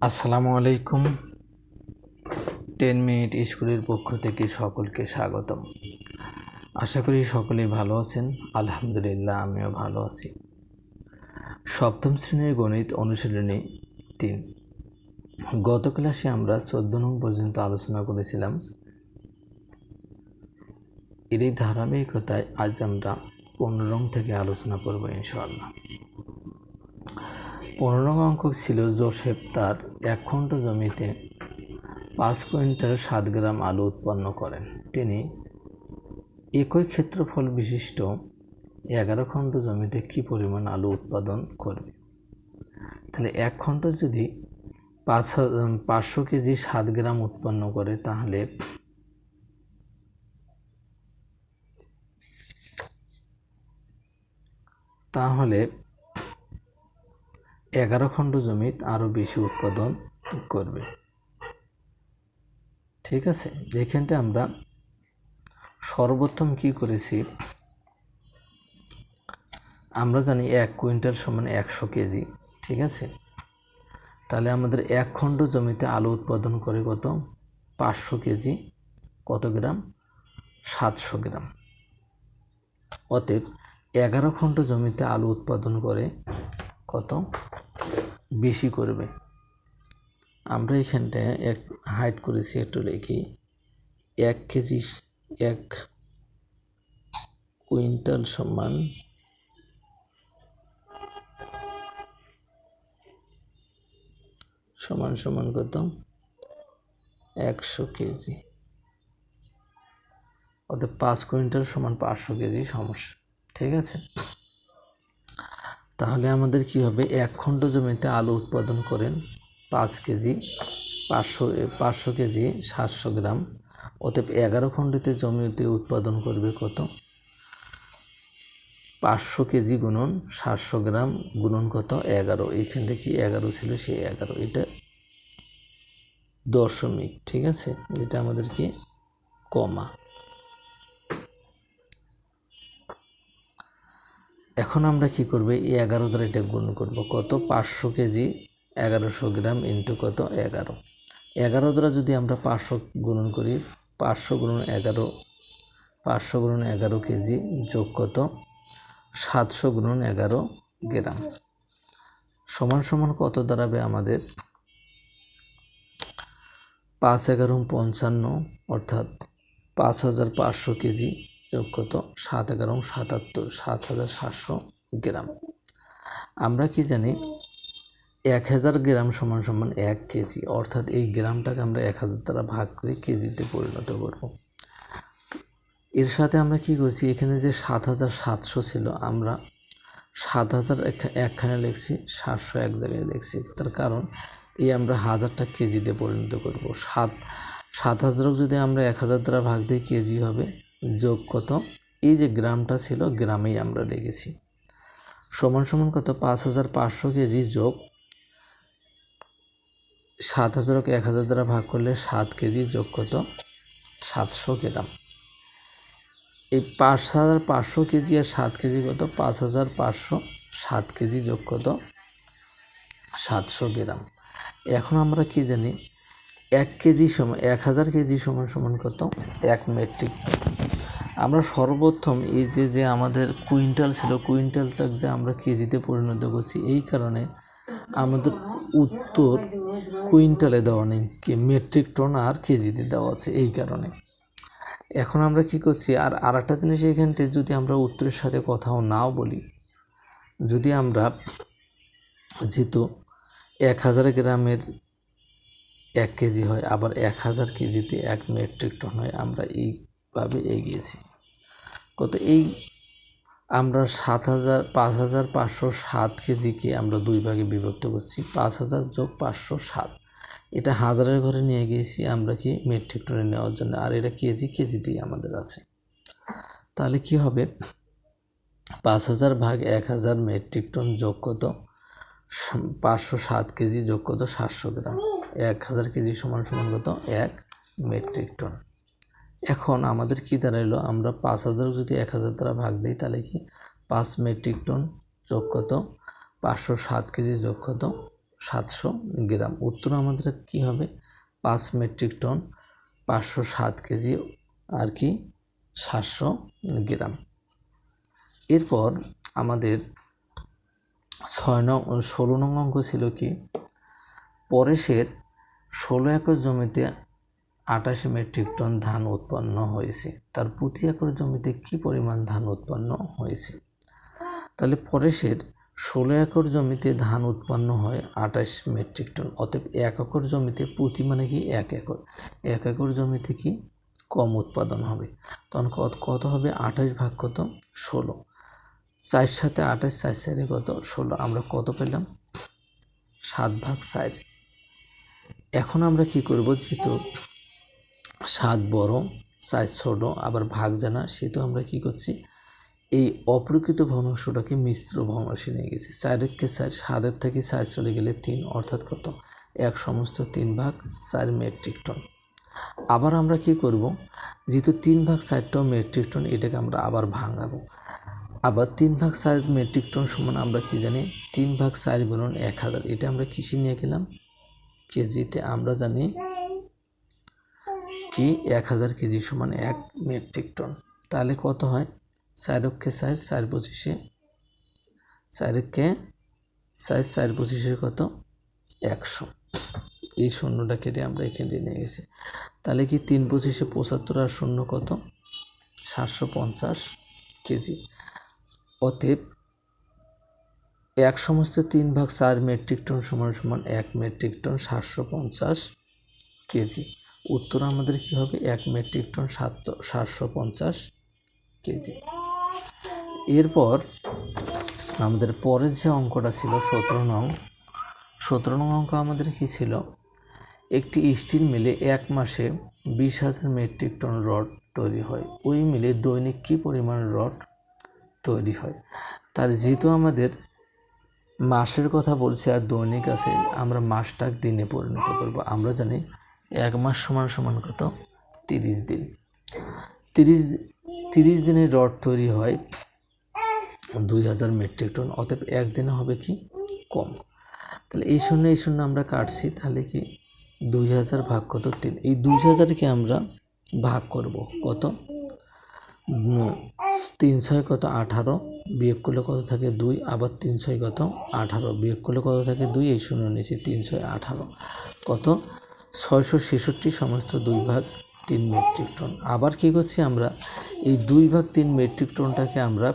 আসসালামু আলাইকুম। Ten minute স্কুলের পক্ষ থেকে সকলকে স্বাগতম। আশা করি সকলেই ভালো আছেন। আলহামদুলিল্লাহ, আমিও ভালো আছি। সপ্তম শ্রেণির গণিত অনুশীলনী তিন। গত ক্লাসে আমরা চোদ্দ নং পর্যন্ত আলোচনা করেছিলাম। এর এই ধারাবাহিকতায় আজ আমরা পনেরো থেকে আলোচনা করব ইনশাআল্লাহ। পনেরো অঙ্ক ছিল জোসেফ তার এক খণ্ড জমিতে পাঁচ কুইন্টাল সাত গ্রাম আলু উৎপন্ন করেন। তিনি একই ক্ষেত্রফল বিশিষ্ট এগারো খণ্ড জমিতে কী পরিমাণ আলু উৎপাদন করবে? তাহলে এক খণ্ড যদি পাঁচ পাঁচশো কেজি সাত গ্রাম উৎপন্ন করে, তাহলে তাহলে এগারো খণ্ড জমিত আরও বেশি উৎপাদন করবে। ঠিক আছে? এখানটা আমরা সর্বোত্তম কি করেছি? আমরা জানি এক কুইন্টাল সমান একশো কেজি। ঠিক আছে? তাহলে আমাদের এক খণ্ড জমিতে আলু উৎপাদন করে কত? পাঁচশো কেজি। কত গ্রাম? সাতশো গ্রাম। অতএব এগারো খণ্ড জমিতে আলু উৎপাদন করে কত? বেশি করবে। আমরা এখানটায় এক হাইট করেছি একটু লিখি এক কেজি, এক কুইন্টাল সমান সমান সমান কত? একশো কেজি। অর্থাৎ পাঁচ কুইন্টাল সমান পাঁচশো কেজি সমস্যা, ঠিক আছে? তাহলে আমাদের কি হবে? এক খণ্ড জমিতে আলু উৎপাদন করেন পাঁচ কেজি, পাঁচশো পাঁচশো কেজি সাতশো গ্রাম। অতএব এগারো খণ্ডতে জমিতে উৎপাদন করবে কত? পাঁচশো কেজি গুণন সাতশো গ্রাম গুণন কত? এগারো। এইখানটা কি এগারো ছিল সেই এগারো। এটা দশমিক, ঠিক আছে? এটা আমাদের কি? কমা। এখন আমরা কি করব? এই এগারো দ্বারা এটা গুণ করব। কত? পাঁচশো কেজি এগারোশো গ্রাম ইন্টু কত? এগারো। এগারো দ্বারা যদি আমরা পাঁচশো গুণন করি, পাঁচশো গুণন এগারো, পাঁচশো গুণন এগারো কেজি যোগ কত? সাতশো গুণন এগারো গ্রাম। সমান সমান কত দাঁড়াবে আমাদের? পাঁচ এগারো পঞ্চান্ন, অর্থাৎ পাঁচ হাজার পাঁচশো কেজি যোগ কত সাত এগারো সাতাত্তর, সাত হাজার সাতশো গ্রাম। আমরা কি জানি, এক হাজার গ্রাম সমান সমান এক কেজি, অর্থাৎ এই গ্রামটাকে আমরা এক হাজার দ্বারা ভাগ করে কেজিতে পরিণত করব। এর সাথে আমরা কি করছি, এখানে যে সাত হাজার সাতশো ছিল, আমরা সাত হাজার এক- একখানে লিখছি, সাতশো এক জায়গায় লিখছি। তার কারণ, এই আমরা হাজারটা কেজিতে পরিণত করব। সাত সাত হাজারক যদি আমরা এক হাজার দ্বারা ভাগ দিই, কেজি হবে যোগ কত? এই যে গ্রামটা ছিল, গ্রামেই আমরা লিখেছি সমান সমান কত? পাঁচ হাজার পাঁচশো কেজি যোগ। সাত হাজারকে এক হাজার দ্বারা ভাগ করলে সাত কেজি যোগ কত? সাতশো গ্রাম। এই পাঁচ হাজার পাঁচশো কেজি আর সাত কেজি কত? পাঁচ হাজার পাঁচশো সাত কেজি যোগ কত? সাতশো গ্রাম। এখন আমরা কি জানি? এক কেজি সমান, এক হাজার কেজি সমান সমান কত? এক মেট্রিক টন। আমরা সর্বপ্রথম এই যে যে আমাদের কুইন্টাল ছিল কুইন্টালটা যে আমরা কেজিতে পরিণত করছি, এই কারণে আমাদের উত্তর কুইন্টালে দেওয়া নেই, কি মেট্রিক টন আর কেজিতে দেওয়া আছে এই কারণে। এখন আমরা কি করছি? আর আর একটা জিনিস এইখানতে যদি আমরা উত্তরের সাথে কথাও নাও বলি, যদি আমরা যেহেতু এক হাজার গ্রামের এক কেজি হয়, আবার এক হাজার কেজিতে এক মেট্রিক টন হয়, আমরা এইভাবে এগিয়েছি। কত এই আমরা সাত হাজার, পাঁচ হাজার পাঁচশো সাত কেজিকে আমরা দুই ভাগে বিভক্ত করছি, পাঁচ হাজার যোগ পাঁচশো সাত। এটা হাজারের ঘরে নিয়ে গিয়েছি, আমরা কি মেট্রিক টনে নেওয়ার জন্য। আর এটা কেজি কেজিতেই আমাদের আছে। তাহলে কি হবে? পাঁচ হাজার ভাগ এক হাজার মেট্রিক টন যোগ কত? পাঁচশো সাত কেজি যোগ কত? সাতশো গ্রাম। এক হাজার কেজি সমান সমান কত? এক মেট্রিক টন এখন আমাদের কি দাঁড়াইলো? আমরা পাঁচ হাজার যদি এক হাজার দ্বারা ভাগ দিই, তাহলে কি? পাঁচ মেট্রিক টন যোগ কত? পাঁচশো সাত কেজি যোগ কত? সাতশো গ্রাম। উত্তর আমাদের কি হবে? পাঁচ মেট্রিক টন পাঁচশো সাত কেজি আর কি? সাতশো গ্রাম। এরপর আমাদের ছয় নং, ষোলো নং অঙ্ক ছিল কি? পরেশের ষোলো একর জমিতে আটাশি মেট্রিক টন ধান উৎপন্ন হয়েছে। তার প্রতি একর জমিতে কি পরিমাণ ধান উৎপন্ন হয়েছে? তাহলে পরেশের ষোলো একর জমিতে ধান উৎপন্ন হয় আঠাশ মেট্রিক টন, অতএব এক একর জমিতে প্রতি মানে কি এক একর? এক একর জমিতে কি কম উৎপাদন হবে? তখন কত কত হবে? আঠাশ ভাগ কত? ষোলো। চার সাথে আঠাশ, চার চারে কত? ষোলো। আমরা কত পেলাম? সাত ভাগ চার। এখন আমরা কি করব? যেহেতু সাত বড় চার ছোট, আবার ভাগ জানা সেহেতু আমরা কি করছি? এই অপ্রকৃত ভগ্নাংশটাকে মিশ্র ভগ্নাংশে নিয়ে গেছি। চারেরকে চার, সাতের থেকে চার চলে গেলে তিন, অর্থাৎ কত? এক সমস্ত তিন ভাগ চার মেট্রিক টন আবার আমরা কি করব? যেহেতু তিন ভাগ চারটাও মেট্রিক টন এটাকে আমরা আবার ভাঙাবো। আবার তিন ভাগ চার মেট্রিক টন সমান আমরা কি জানি? তিন ভাগ চার গুণন এক হাজার। এটা আমরা কিসে নিয়ে গেলাম? কেজিতে আমরা জানি কি এক হাজার কেজি সমান এক মেট্রিক টন? তাহলে কত হয়? চার চার পঁচিশে চারকে চার চার পঁচিশে কত? একশো। এই শূন্যটা কেটে আমরা এখানে নিয়ে গেছি। তাহলে কি তিন পঁচিশে পঁচাত্তর আর শূন্য কত? সাতশো পঞ্চাশ কেজি। অতএব এক সমস্ত তিন ভাগ চার মেট্রিক টন সমান সমান এক মেট্রিক টন সাতশো পঞ্চাশ কেজি। উত্তর আমাদের কি হবে? এক মেট্রিক টন সাত সাতশো পঞ্চাশ কেজি। এরপর আমাদের পরের যে অঙ্কটা ছিল সতেরো নং সতেরো নং অঙ্ক আমাদের কী ছিল? একটি স্টিল মিলে এক মাসে বিশ হাজার মেট্রিক টন রড তৈরি হয়। ওই মিলে দৈনিক কী পরিমাণ রড তৈরি হয়? তার যেহেতু আমাদের মাসের কথা বলছি আর দৈনিক আছে, আমরা মাসটা দিনে পরিণত করব। আমরা জানি এক মাস সমান সমান কত? তিরিশ দিন। তিরিশ তিরিশ দিনের রড তৈরি হয় দুই হাজার মেট্রিক টন, অতএব একদিনে হবে কি? কম। তাহলে এই শূন্য এই শূন্য আমরা কাটছি, তাহলে কি? দুই হাজার ভাগ কত? তিন। এই দুই হাজারকে আমরা ভাগ করব কত? তিন ছয় কত? আঠারো। বিয়োগ করলে কত থাকে? দুই। আবার তিন ছয় কত? আঠারো। বিয়োগ করলে কত থাকে? দুই। এই শূন্য নিচে তিন ছয় আঠারো। কত? ছয়শো ছেষট্টি সমস্ত দুই ভাগ তিন মেট্রিক টন। আবার কী করছি আমরা? এই দুই ভাগ তিন মেট্রিক টনটাকে আমরা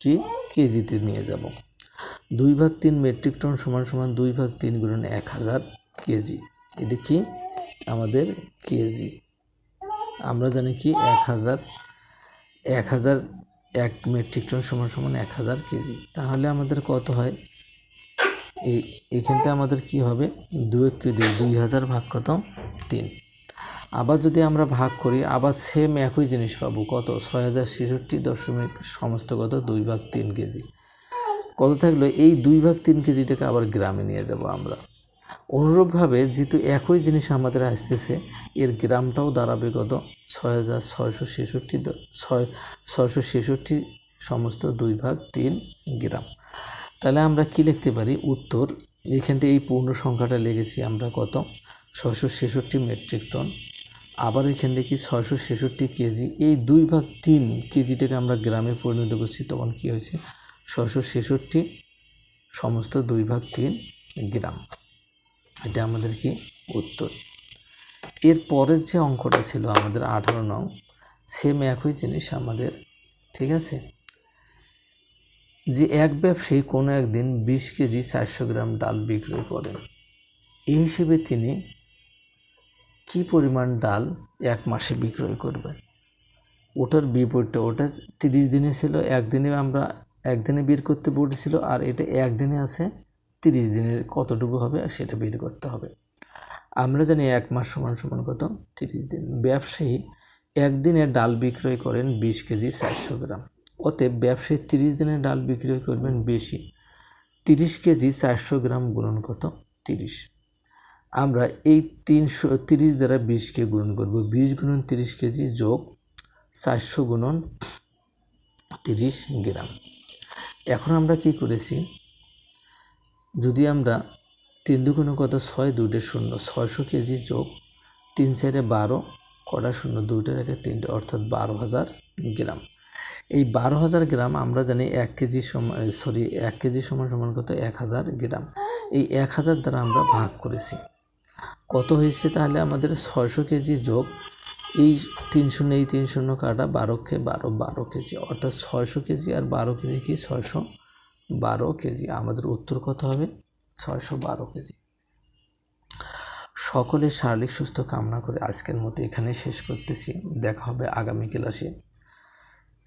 কি? কেজিতে নিয়ে যাব। দুই ভাগ তিন মেট্রিক টন সমান সমান দুই ভাগ তিন গুণন এক হাজার কেজি। এটা কি? আমাদের কেজি। আমরা জানি কি? এক হাজার এক হাজার এক মেট্রিক টন সমান সমান এক হাজার কেজি। তাহলে আমাদের কত হয়? এই, এখানটা আমাদের কি হবে? দুই কে দুই দুই হাজার ভাগ কত? তিন। আবার যদি আমরা ভাগ করি, আবার সেম একই জিনিস পাবো। কত? ছয় হাজার ছেষট্টি দশমিক সমস্ত কত? দুই ভাগ তিন কেজি। কত থাকল? এই দুই ভাগ তিন কেজিটাকে আবার গ্রামে নিয়ে যাব আমরা। অনুরূপভাবে যেহেতু একই জিনিস আমাদের আসতেছে, এর গ্রামটাও দাঁড়াবে কত? ছয় হাজার ছয়শো ছেষট্টি ছয়, ছয়শো ছেষট্টি সমস্ত দুই ভাগ তিন গ্রাম। তাহলে আমরা কি লিখতে পারি? উত্তর এখানটা এই পূর্ণ সংখ্যাটা লেগেছি আমরা কত? ছয়শো ছেষট্টি মেট্রিক টন। আবার এখানে কি ছয়শো ছেষট্টি কেজি, এই দুই ভাগ তিন কেজিটাকে আমরা গ্রামে পরিণত করছি, তখন কী হয়েছে? ছয়শো ছেষট্টি সমস্ত দুই ভাগ তিন গ্রাম। এটা আমাদের কি? উত্তর। এর পরের যে অঙ্কটা ছিল আমাদের আঠারো নং সেম একই জিনিস আমাদের, ঠিক আছে? যে এক ব্যবসায়ী কোনো একদিন বিশ কেজি চারশো গ্রাম ডাল বিক্রয় করেন। এই হিসেবে তিনি কি পরিমাণ ডাল এক মাসে বিক্রয় করবেন? ওটার বিপরীতটা ওটা তিরিশ দিনে ছিল, একদিনে আমরা একদিনে বের করতে বলেছিল আর এটা একদিনে আছে, তিরিশ দিনের কতটুকু হবে আর সেটা বের করতে হবে। আমরা জানি এক মাস সমান সমান কত? তিরিশ দিন। ব্যবসায়ী একদিনে ডাল বিক্রয় করেন বিশ কেজি চারশো গ্রাম। অতএব ব্যবসায়ী তিরিশ দিনের ডাল বিক্রয় করবেন বেশি। তিরিশ কেজি চারশো গ্রাম গুণন কত? তিরিশ। আমরা এই তিনশো, তিরিশ দ্বারা বিশকে গুণন করব। বিশ গুণন তিরিশ কেজি যোগ চারশো গুণন তিরিশ গ্রাম। এখন আমরা কি করেছি? যদি আমরা তিন দুগুণে কত? ছয় দুইটে শূন্য। ছয়শো কেজি যোগ তিন চারে বারো, কটা শূন্য? দুইটা রেখে তিনটে, অর্থাৎ বারো হাজার গ্রাম। এই বারো হাজার গ্রাম আমরা জানি এক কেজি সমান সরি এক কেজি সমান সমান কত? এক হাজার গ্রাম। এই এক হাজার দ্বারা আমরা ভাগ করেছি। কত হয়েছে তাহলে আমাদের ছয়শো কেজি যোগ এই তিন শূন্য এই তিন শূন্য কাটা বারো কে বারো বারো কেজি। অর্থাৎ ছয়শো কেজি আর বারো কেজি কি? ছয়শো বারো কেজি। আমাদের উত্তর কত হবে? ছয়শো বারো কেজি। সকলের শারীরিক সুস্থ কামনা করে আজকের মতো এখানে শেষ করতেছি। দেখা হবে আগামী ক্লাসে।